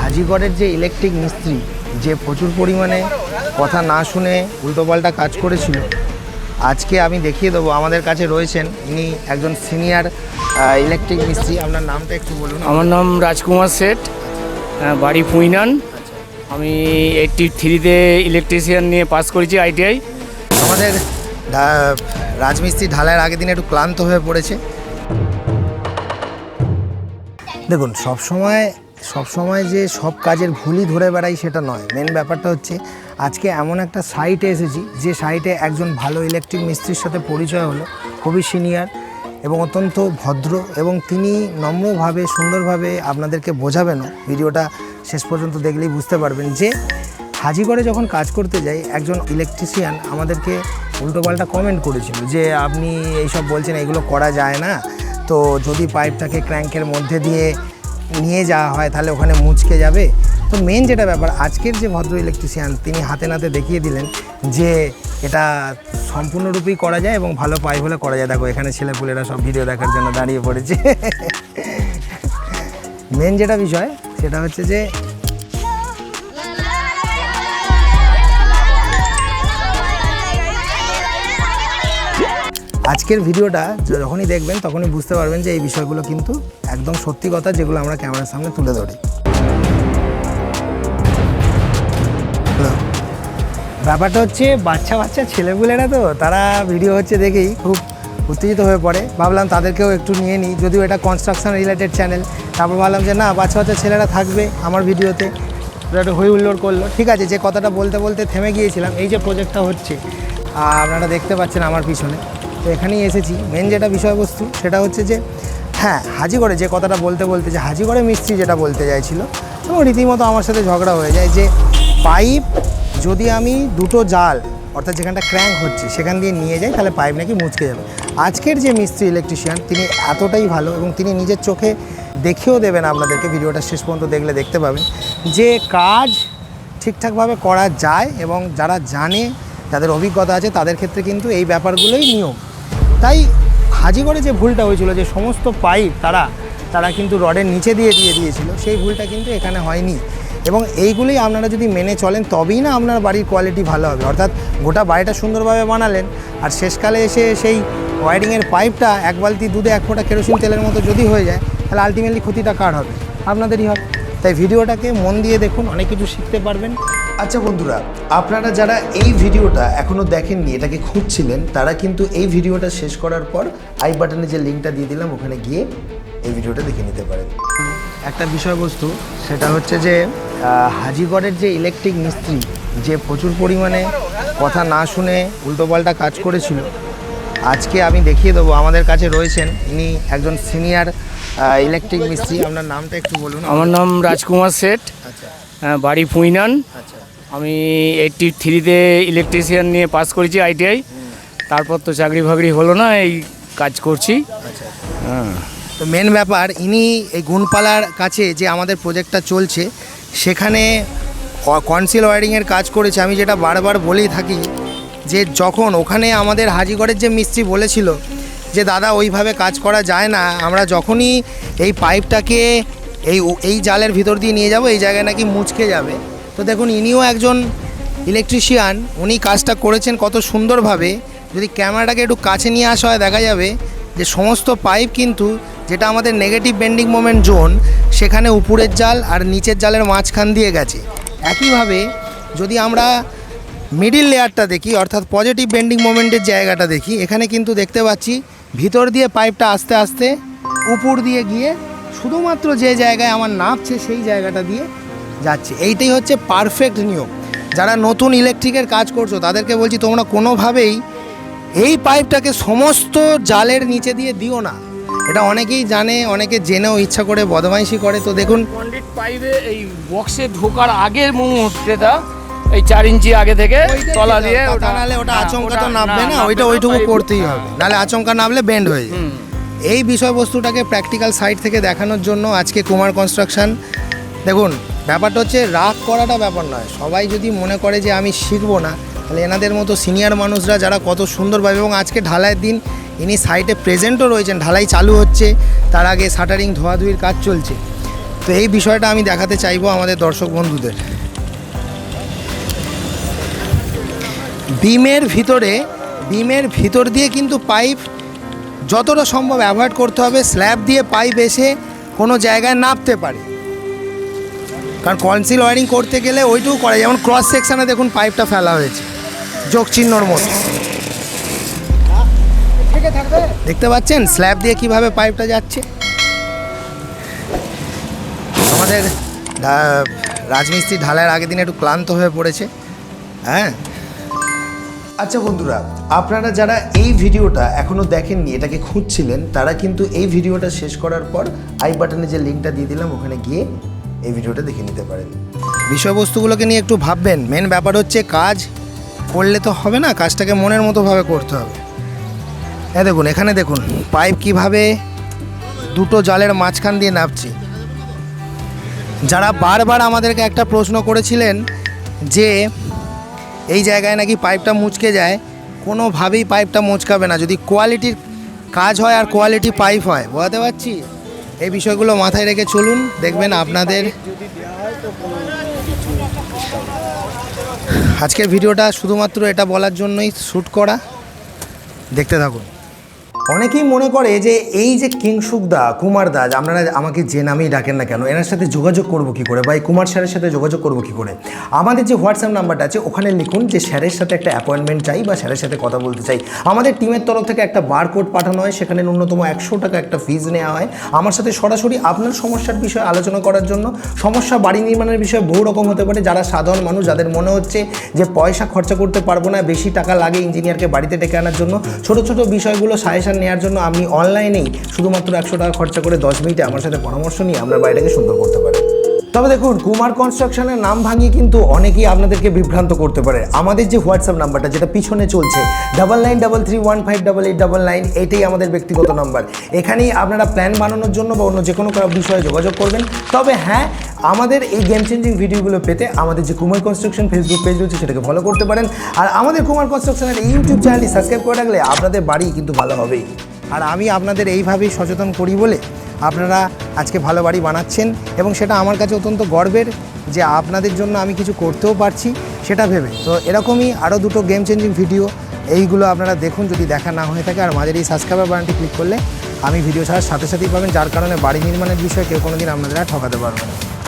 হাজিগড়ের যে ইলেকট্রিক মিস্ত্রি যে প্রচুর পরিমাণে কথা না শুনে উল্টোপাল্টা কাজ করেছিল আজকে আমি দেখিয়ে দেবো আমাদের কাছে রয়েছেন ইনি একজন সিনিয়র ইলেকট্রিক মিস্ত্রি। আপনার নামটা একটু বলুন। আমার নাম রাজকুমার শেঠ বাড়ি পুইনান। আমি এইটটি থ্রিতে ইলেকট্রিশিয়ান নিয়ে পাস করেছি আইটিআই আমাদের রাজমিস্ত্রি ঢালাইয়ের আগের দিন একটু ক্লান্ত হয়ে পড়েছে। দেখুন, সব সময় সব সময় যে সব কাজের ভুলই ধরে বেড়াই সেটা নয়। মেন ব্যাপারটা হচ্ছে, আজকে এমন একটা সাইটে এসেছি, যে সাইটে একজন ভালো ইলেকট্রিক মিস্ত্রির সাথে পরিচয় হলো, খুবই সিনিয়র এবং অত্যন্ত ভদ্র এবং তিনি নম্রভাবে, সুন্দরভাবে আপনাদেরকে বোঝাবেনও। ভিডিওটা শেষ পর্যন্ত দেখলেই বুঝতে পারবেন যে হাজিগড়ে যখন কাজ করতে যাই, একজন ইলেকট্রিশিয়ান আমাদেরকে উল্টোপাল্টা কমেন্ট করেছিল যে আপনি এইসব বলছেন, এগুলো করা যায় না। তো যদি পাইপটাকে ক্র্যাঙ্কের মধ্যে দিয়ে নিয়ে যাওয়া হয়, তাহলে ওখানে মুচকে যাবে। তো মেন যেটা ব্যাপার, আজকের যে ভদ্র ইলেকট্রিশিয়ান তিনি হাতে নাতে দেখিয়ে দিলেন যে এটা সম্পূর্ণরূপেই করা যায় এবং ভালো পাইপ হলে করা যায়। দেখো, এখানে ছেলেপুলেরা সব ভিডিও দেখার জন্য দাঁড়িয়ে পড়েছে। মেন যেটা বিষয়, সেটা হচ্ছে যে আজকের ভিডিওটা যখনই দেখবেন, তখনই বুঝতে পারবেন যে এই বিষয়গুলো কিন্তু একদম সত্যি কথা যেগুলো আমরা ক্যামেরার সামনে তুলে ধরি। ব্যাপারটা হচ্ছে, বাচ্চা বাচ্চা ছেলেপুলেরা তো, তারা ভিডিও হচ্ছে দেখেই খুব উত্তেজিত হয়ে পড়ে। ভাবলাম তাদেরকেও একটু নিয়ে নিই, যদিও এটা কনস্ট্রাকশন রিলেটেড চ্যানেল তারপর ভাবলাম যে, না, বাচ্চা বাচ্চা ছেলেরা থাকবে আমার ভিডিওতে। একটু হই হুল্লোড় করল। ঠিক আছে, যে কথাটা বলতে বলতে থেমে গিয়েছিলাম। এই যে প্রজেক্টটা হচ্ছে আপনারা দেখতে পাচ্ছেন আমার পিছনে। তো এখানেই এসেছি। মেন যেটা বিষয়বস্তু, সেটা হচ্ছে যে হ্যাঁ হাজিগড়ে যে কথাটা বলতে বলতে যে হাজিগড়ে মিস্ত্রি যেটা বলতে চাইছিল এবং রীতিমতো আমার সাথে ঝগড়া হয়ে যায় যে, পাইপ যদি আমি দুটো জাল, অর্থাৎ যেখানটা ক্র্যাঙ্ক হচ্ছে, সেখান দিয়ে নিয়ে যাই, তাহলে পাইপ নাকি মুচকে যাবে। আজকের যে মিস্ত্রি ইলেকট্রিশিয়ান তিনি এতটাই ভালো এবং তিনি নিজের চোখে দেখেও দেবেন আপনাদেরকে, ভিডিওটা শেষ পর্যন্ত দেখলে দেখতে পাবেন, যে কাজ ঠিকঠাকভাবে করা যায় এবং যারা জানে, যাদের অভিজ্ঞতা আছে, তাদের ক্ষেত্রে কিন্তু এই ব্যাপারগুলোই নিয়ম। তাই হাজিগড়ে যে ভুলটা হয়েছিল, যে সমস্ত পাইপ তারা তারা কিন্তু রডের নিচে দিয়ে দিয়ে দিয়েছিল, সেই ভুলটা কিন্তু এখানে হয়নি। এবং এইগুলোই আপনারা যদি মেনে চলেন, তবেই না আপনার বাড়ির কোয়ালিটি ভালো হবে। অর্থাৎ গোটা বাড়িটা সুন্দরভাবে বানালেন, আর শেষকালে এসে সেই ওয়ারিংয়ের পাইপটা এক বালতি দুধে এক ফোঁটা কেরোসিন তেলের মতো যদি হয়ে যায়, তাহলে আলটিমেটলি ক্ষতিটা কার হবে? আপনাদেরই হবে। তাই ভিডিওটাকে মন দিয়ে দেখুন, অনেক কিছু শিখতে পারবেন। আচ্ছা বন্ধুরা আপনারা যারা এই ভিডিওটা এখনও দেখেননি এটাকে খুঁজছিলেন তারা কিন্তু এই ভিডিওটা শেষ করার পর আই বাটনে যে লিঙ্কটা দিয়ে দিলাম ওখানে গিয়ে এই ভিডিওটা দেখে নিতে পারেন। একটা বিষয়বস্তু সেটা হচ্ছে যে হাজিগড়ের যে ইলেকট্রিক মিস্ত্রি যে প্রচুর পরিমাণে কথা না শুনে উল্টোপাল্টা কাজ করেছিল আজকে আমি দেখিয়ে দেবো আমাদের কাছে রয়েছেন ইনি একজন সিনিয়র ইলেকট্রিক মিস্ত্রি। আপনার নামটা একটু বলুন। আমার নাম রাজকুমার শেঠ আচ্ছা। বাড়ি পুইনান। আচ্ছা। আমি এইটটি থ্রিতে ইলেকট্রিশিয়ান নিয়ে পাস করেছি আইটিআই তারপর তো চাকরি ফাকরি হলো না এই কাজ করছি। আচ্ছা হ্যাঁ। তো মেন ব্যাপার ইনি এই গুণপালার কাছে যে আমাদের প্রজেক্টটা চলছে সেখানে কনসিল ওয়ারিংয়ের কাজ করেছে। আমি যেটা বারবার বলেই থাকি যে যখন ওখানে আমাদের হাজিগড়ের যে মিস্ত্রি বলেছিল যে দাদা ওইভাবে কাজ করা যায় না আমরা যখনই এই পাইপটাকে এই এই জালের ভিতর দিয়ে নিয়ে যাব এই জায়গায় নাকি মুচকে যাবে। তো দেখুন, ইনিও একজন ইলেকট্রিশিয়ান উনি কাজটা করেছেন কত সুন্দরভাবে। যদি ক্যামেরাটাকে একটু কাছে নিয়ে আসা হয়, দেখা যাবে যে সমস্ত পাইপ কিন্তু, যেটা আমাদের নেগেটিভ বেন্ডিং মোমেন্ট জোন সেখানে উপরের জাল আর নিচের জালের মাঝখান দিয়ে গেছে। একইভাবে যদি আমরা মিডিল লেয়ারটা দেখি, অর্থাৎ পজিটিভ বেন্ডিং মোমেন্টের জায়গাটা দেখি, এখানে কিন্তু দেখতে পাচ্ছি ভিতর দিয়ে পাইপটা আস্তে আস্তে উপর দিয়ে গিয়ে শুধুমাত্র যে জায়গায় আমার নাপছে, সেই জায়গাটা দিয়ে যাচ্ছে। এইটাই হচ্ছে পারফেক্ট নিয়ম। যারা নতুন ইলেকট্রিকের কাজ করছ তাদেরকে বলছি তোমরা কোনোভাবেই এই পাইপটাকে সমস্ত জালের নিচে দিয়ে দিও না। এটা অনেকেই জানে অনেকে জেনেও ইচ্ছা করে বদমাইশি করে। তো দেখুন কন্ডিট পাইপে এই বক্সে ঢোকার আগের মুহূর্তেটা এই চার ইঞ্চি আগে থেকে তলা দিয়ে ওটা নাহলে ওটা হ্যাঁ, আচমকা তো নামবে না ওইটা ওইটুকু করতেই হবে। নাহলে আচমকা নামলে বেন্ড হয়ে যায় এই বিষয়বস্তুটাকে প্র্যাকটিক্যাল সাইড থেকে দেখানোর জন্য আজকে কুমার কনস্ট্রাকশন দেখুন ব্যাপারটা হচ্ছে রাগ করাটা ব্যাপার নয়। সবাই যদি মনে করে যে আমি শিখব না, তাহলে এনাদের মতো সিনিয়র মানুষরা যারা কত সুন্দরভাবে এবং আজকে ঢালাইয়ের দিন ইনি সাইটে প্রেজেন্টও রয়েছেন, ঢালাই চালু হচ্ছে, তার আগে শাটারিং, ধোয়াধুয়ির কাজ চলছে। তো এই বিষয়টা আমি দেখাতে চাইব আমাদের দর্শক বন্ধুদের। বিমের ভিতরে, বিমের ভিতর দিয়ে কিন্তু পাইপ যতটা সম্ভব অ্যাভয়েড করতে হবে, স্ল্যাব দিয়ে পাইপ এসে কোনো জায়গায় নাপতে পারে। কারণ কনসিল ওয়ারিং করতে গেলে ওইটুকু করে যেমন ক্রস সেকশানে দেখুন পাইপটা ফেলা হয়েছে, যোগ চিহ্নর মতো দেখতে পাচ্ছেন? স্ল্যাব দিয়ে কীভাবে পাইপটা যাচ্ছে? আমাদের রাজমিস্ত্রি ঢালাইয়ের আগের দিন একটু ক্লান্ত হয়ে পড়েছে। হ্যাঁ? আচ্ছা বন্ধুরা, আপনারা যারা এই ভিডিওটা এখনও দেখেননি, এটাকে খুঁজছিলেন, তারা কিন্তু এই ভিডিওটা শেষ করার পর আই বাটনে যে লিঙ্কটা দিয়ে দিলাম, ওখানে গিয়ে এই ভিডিওটা দেখে নিতে পারেন। বিষয়বস্তুগুলোকে নিয়ে একটু ভাববেন। মেন ব্যাপার হচ্ছে কাজ করলে তো হবে না, কাজটাকে মনের মতোভাবে করতে হবে। হ্যাঁ দেখুন, এখানে দেখুন, পাইপ কীভাবে দুটো জলের মাঝখান দিয়ে নামছে যারা বারবার আমাদেরকে একটা প্রশ্ন করেছিলেন যে এই জায়গায় নাকি পাইপটা মুচকে যায়, কোনোভাবেই পাইপটা মুচকাবে না। যদি কোয়ালিটির কাজ হয় আর কোয়ালিটি পাইপ হয়, বোঝাতে পারছি? এই বিষয়গুলো মাথায় রেখে চলুন, দেখবেন আপনাদের আজকের ভিডিওটা শুধুমাত্র এটা বলার জন্যই শ্যুট করা। দেখতে থাকুন। অনেকেই মনে করে যে এই যে কিংসুক দা কুমার দা, আপনারা আমাকে যে নামেই ডাকেন না কেন, এনার সাথে যোগাযোগ করব কি করে? বা এই কুমার স্যারের সাথে যোগাযোগ করব কি করে? আমাদের যে হোয়াটসঅ্যাপ নাম্বারটা আছে, ওখানে লিখুন যে স্যারের সাথে একটা অ্যাপয়েন্টমেন্ট চাই বা স্যারের সাথে কথা বলতে চাই। আমাদের টিমের তরফ থেকে একটা বারকোড পাঠানো হয়, সেখানে ন্যূনতম একশো টাকা একটা ফিজ নেওয়া হয়। আমার সাথে সরাসরি আপনার সমস্যার বিষয়ে আলোচনা করার জন্য, সমস্যা বাড়ি নির্মাণের বিষয়ে বহু রকম হতে পারে, যারা সাধারণ মানুষ, যাদের মনে হচ্ছে যে পয়সা খরচা করতে পারব না, বেশি টাকা লাগে ইঞ্জিনিয়ারকে বাড়িতে ডেকে আনার জন্য। ছোট ছোট বিষয়গুলো সাজেশন নেওয়ার জন্য আপনি অনলাইনেই শুধুমাত্র একশো টাকা খরচা করে দশ মিনিটে আমার সাথে পরামর্শ নিয়ে আপনার বাড়িটাকে সুন্দর করতে পারেন তবে দেখুন, কুমার কনস্ট্রাকশনের নাম ভাঙিয়ে কিন্তু অনেকেই আপনাদেরকে বিভ্রান্ত করতে পারে। আমাদের যে হোয়াটসঅ্যাপ নাম্বারটা, যেটা পিছনে চলছে double nine double three one five double eight double nine এটাই আমাদের ব্যক্তিগত নাম্বার। এখানেই আপনারা প্ল্যান বানানোর জন্য বা অন্য যে কোনো বিষয়ে যোগাযোগ করবেন। তবে হ্যাঁ আমাদের এই গেম চেঞ্জিং ভিডিওগুলো পেতে আমাদের যে কুমার কনস্ট্রাকশন ফেসবুক পেজ রয়েছে, সেটাকে ফলো করতে পারেন। আর আমাদের কুমার কনস্ট্রাকশনের ইউটিউব চ্যানেলটি সাবস্ক্রাইব করে রাখলে আপনাদের বাড়ি কিন্তু ভালো হবেই। আর আমি আপনাদের এইভাবেই সচেতন করি বলে আপনারা আজকে ভালো বাড়ি বানাচ্ছেন এবং সেটা আমার কাছে অত্যন্ত গর্বের যে আপনাদের জন্য আমি কিছু করতেও পারছি, সেটা ভেবে। তো এরকমই আরও দুটো গেম চেঞ্জিং ভিডিও এইগুলো আপনারা দেখুন যদি দেখা না হয়ে থাকে। আর মাঝের এই সাবস্ক্রাইবার বাটনটি ক্লিক করলে আমি ভিডিও ছাড়ার সাথে সাথেই পাবেন, যার কারণে বাড়ি নির্মাণের বিষয়ে কেউ কোনো দিন আপনাদের ঠকাতে পারবে না।